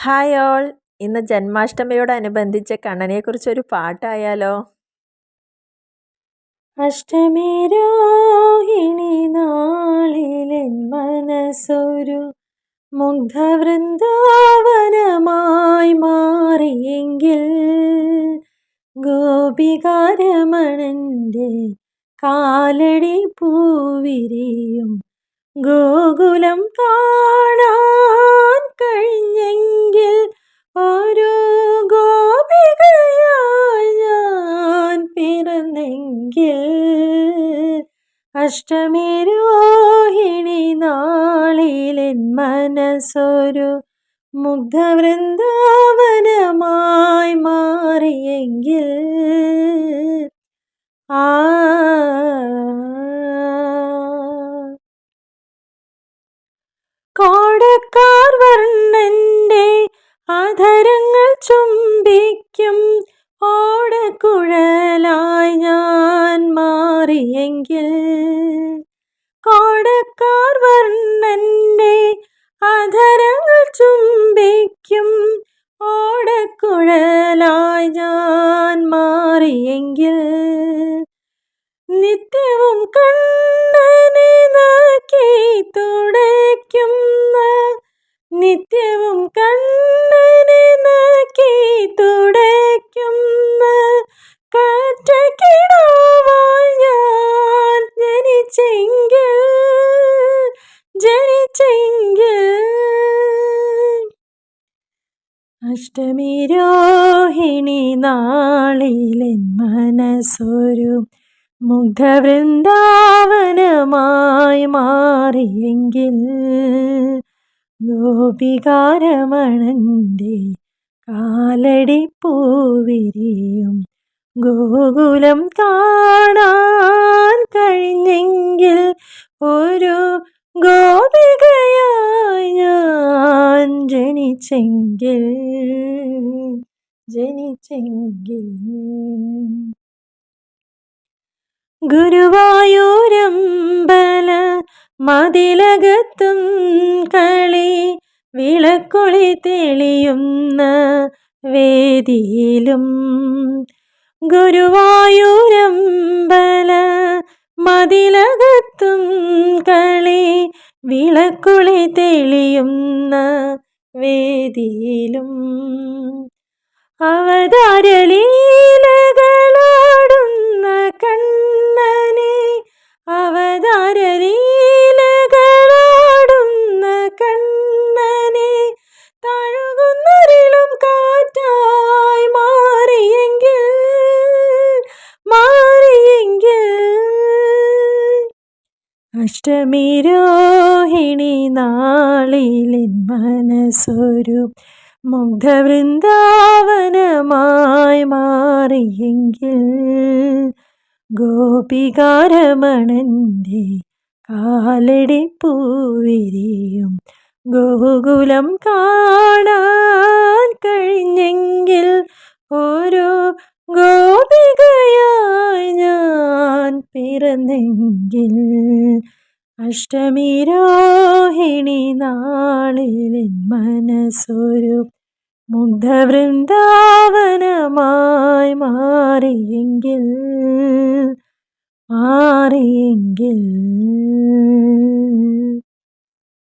Hi all. ഇന്ന് ജന്മാഷ്ടമിയോടനുബന്ധിച്ച് കണ്ണനെക്കുറിച്ചൊരു പാട്ടായാലോ? അഷ്ടമിരോഹിണി നാളിലെൻ മനസ്സൊരു മുഗ്ധവൃന്ദാവനമായി മാറിയെങ്കിൽ ഗോപികാരമണന്റെ കാലടി പൂവിരിയും ഗോകുലം കാണാൻ കഴിഞ്ഞെങ്കിൽ പിറന്നെങ്കിൽ അഷ്ടമി രോഹിണി നാളിലെൻ മനസ്സൊരു മുഗ്ധവൃന്ദാവനമായി മാറിയെങ്കിൽ ആ കോടക്കാർ വർണന്റെ ആധരങ്ങൾ മാറിയെങ്കിൽ കോടക്കാർ വർണന്റെ അധരങ്ങൾ ചുംബിക്കും. ഓടക്കുഴലായി ഞാൻ മാറിയെങ്കിൽ നിത്യവും കണ്ണനെ നോക്കി തുടയ്ക്കുന്ന നിത്യവും കണ്ണനെ അഷ്ടമി രോഹിണി നാളിലെൻ മനസ്സൊരു മുഗ്ധവൃന്ദാവനമായി മാറിയെങ്കിൽ ഗോപികാരമണന്റെ കാലടി പൂവിരിയും ഗോകുലം കാണാൻ കഴിഞ്ഞെങ്കിൽ ഒരു ഗോപികയായി ജനിച്ചെങ്കിൽ ജനിച്ചെങ്കിൽ. ഗുരുവായൂരമ്പല മതിലകത്തും കളി വിളക്കൊളി തെളിയുന്ന വേദിയിലും. ഗുരുവായൂരമ്പല മതിലകത്തും കളി വിളക്കുളി തെളിയുന്ന വേദിയിലും അവതാരലീലകളാടുന്ന അഷ്ടമി രോഹിണി നാളിലെൻ മനസ്സൊരു മുഗ്ധവൃന്ദാവനമായി മാറിയെങ്കിൽ ഗോപികാരമണന്റെ കാലടി പൂവിരിയും ഗോകുലം കാണാൻ കഴിഞ്ഞെങ്കിൽ ഓരോ ഗോപികയായി അഷ്ടമി രോഹിണി നാളിലെൻ മനസ്സൊരു മുഗ്ധവൃന്ദാവനമായി മാറിയെങ്കിൽ മാറിയെങ്കിൽ.